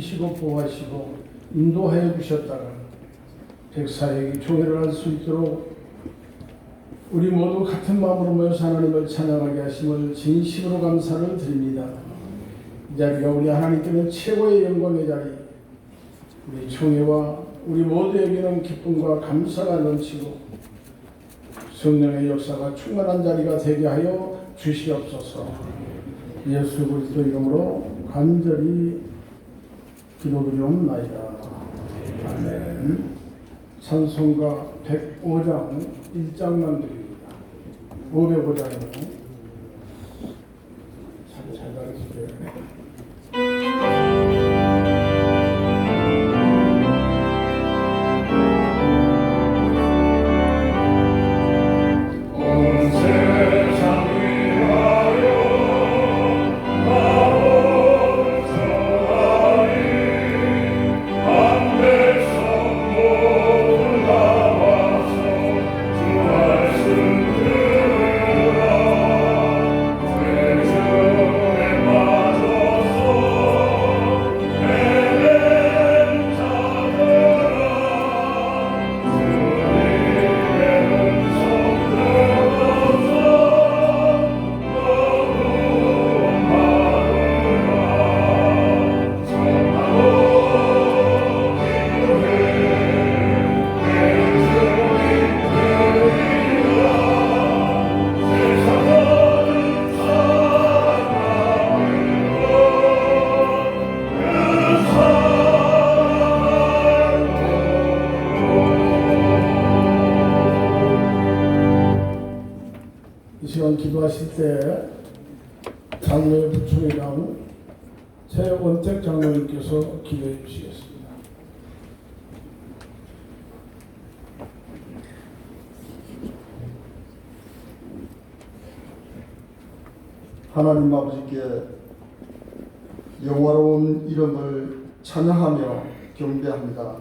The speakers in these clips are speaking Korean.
시고 보호하시고 인도하여 주셨다가 백사에게 조회를 할 수 있도록 우리 모두 같은 마음으로 모여서 하나님을 찬양하게 하심을 진심으로 감사를 드립니다. 이 자리가 우리 하나님께는 최고의 영광의 자리, 우리 총회와 우리 모두에게는 기쁨과 감사가 넘치고 성령의 역사가 충만한 자리가 되게 하여 주시옵소서. 예수 그리스도 이름으로 간절히 기도드리옵나이다. 아멘. 찬송가 105장 1장만 드립니다. 505장이요. 잘, 잘 가르쳐줘요. 시간 기도하실 때 장로의 부총회장 최원택 장로님께서 기도해 주시겠습니다. 하나님 아버지께 영화로운 이름을 찬양하며 경배합니다.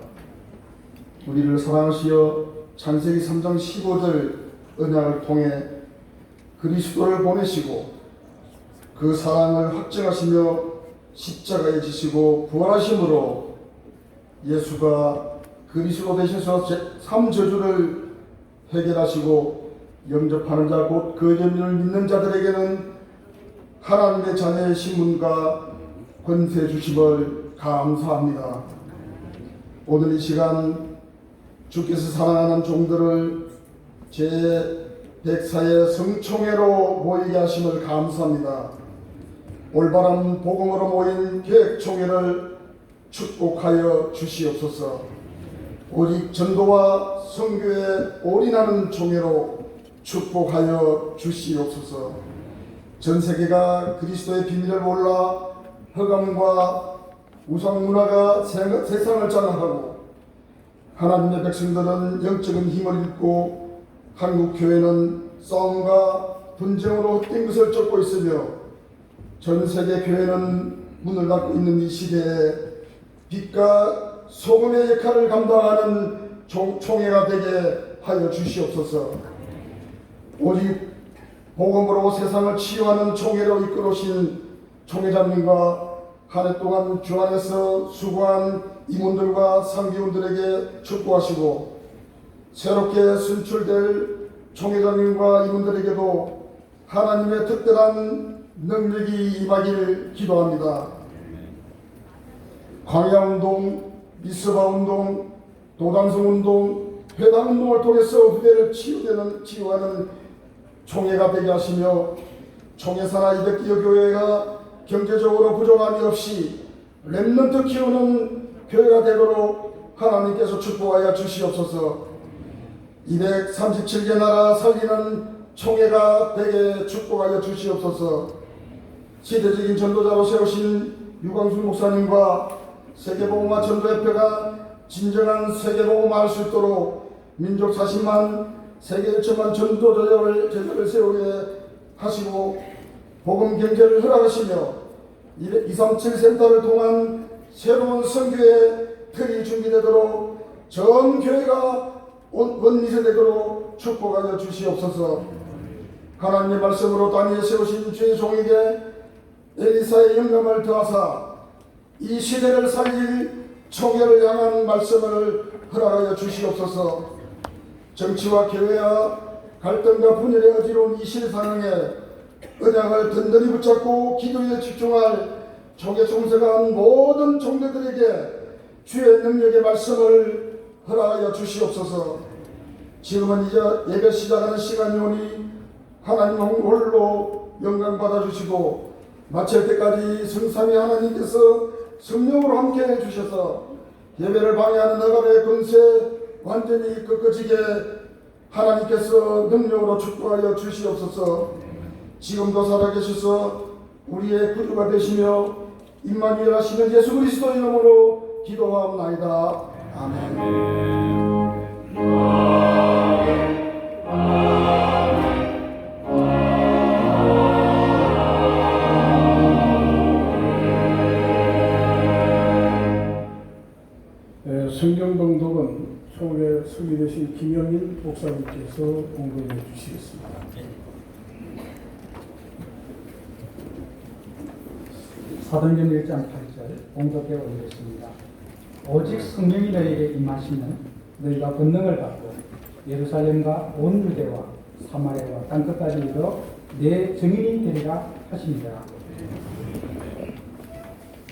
우리를 사랑하시어 창세기 3장 15절 언약을 통해 그리스도를 보내시고 그 사랑을 확증하시며 십자가에 지시고 부활하심으로 예수가 그리스도 되셔서 삼저주를 해결하시고 영접하는 자 곧그 점을 믿는 자들에게는 하나님의 자녀의 신분과 권세 주심을 감사합니다. 오늘 이 시간 주께서 사랑하는 종들을 제 104의 성총회로 모이게 하심을 감사합니다. 올바른 복음으로 모인 계획총회를 축복하여 주시옵소서. 오직 전도와 성교에 올인하는 총회로 축복하여 주시옵소서. 전 세계가 그리스도의 비밀을 몰라 허감과 우상 문화가 세- 세상을 장악하고 하나님의 백성들은 영적인 힘을 잃고 한국 교회는 싸움과 분쟁으로 헛된 것을 쫓고 있으며 전 세계 교회는 문을 닫고 있는 이 시대에 빛과 소금의 역할을 감당하는 총, 총회가 되게 하여 주시옵소서. 오직 복음으로 세상을 치유하는 총회로 이끌어오신 총회장님과 한 해 동안 주 안에서 수고한 임원들과 상비원들에게 축복하시고 새롭게 선출될 총회장님과 임원들에게도 하나님의 특별한 능력이 임하길 기도합니다. 광야운동, 미스바운동, 도단성운동, 회당운동을 통해서 후대를 치유되는, 치유하는 총회가 되게 하시며 총회사나 200기여 교회가 경제적으로 부족함이 없이 랩런트 키우는 교회가 되도록 하나님께서 축복하여 주시옵소서 237개 나라 살리는 총회가 되게 축복하여 주시옵소서. 시대적인 전도자로 세우신 유광수 목사님과 세계복음화 전도협회가 진정한 세계복음화 할수 있도록 민족 40만 세계 1천만 전도자를 제자를 세우게 하시고 복음 경제를 허락하시며 237 센터를 통한 새로운 선교의 틀이 준비되도록 전 교회가 원- 원리세되도록 축복하여 주시옵소서. 하나님의 말씀으로 다니엘 세우신 주의 종에게 엘리사의 영감을 더하사 이 시대를 살릴 총회를 향한 말씀을 허락하여 주시옵소서. 정치와 교회와 갈등과 분열에 어지러운 이 실상황에 언약을 든든히 붙잡고 기도에 집중할 총회 총세가 모든 종들에게 주의 능력의 말씀을 허락하여 주시옵소서. 지금은 이제 예배 시작하는 시간이 오니 하나님 홀로 영광 받아주시고 마칠 때까지 성삼위 하나님께서 성령으로 함께 해주셔서 예배를 방해하는 나갈의 권세 완전히 꺾어지게 하나님께서 능력으로 축복하여 주시옵소서 지금도 살아계셔서 우리의 구주가 되시며 임마누엘 하시는 예수 그리스도의 이름으로 기도하옵나이다 성경 봉독은 총회 설립되신 김영일 목사님께서 공부해. 사도행전 1장 8절 공독해 올리겠습니다. 오직 성령이 너희에게 임하시면 너희가 권능을 받고 예루살렘과 온 유대와 사마리아와 땅끝까지 이르러 내 증인이 되리라 하십니다.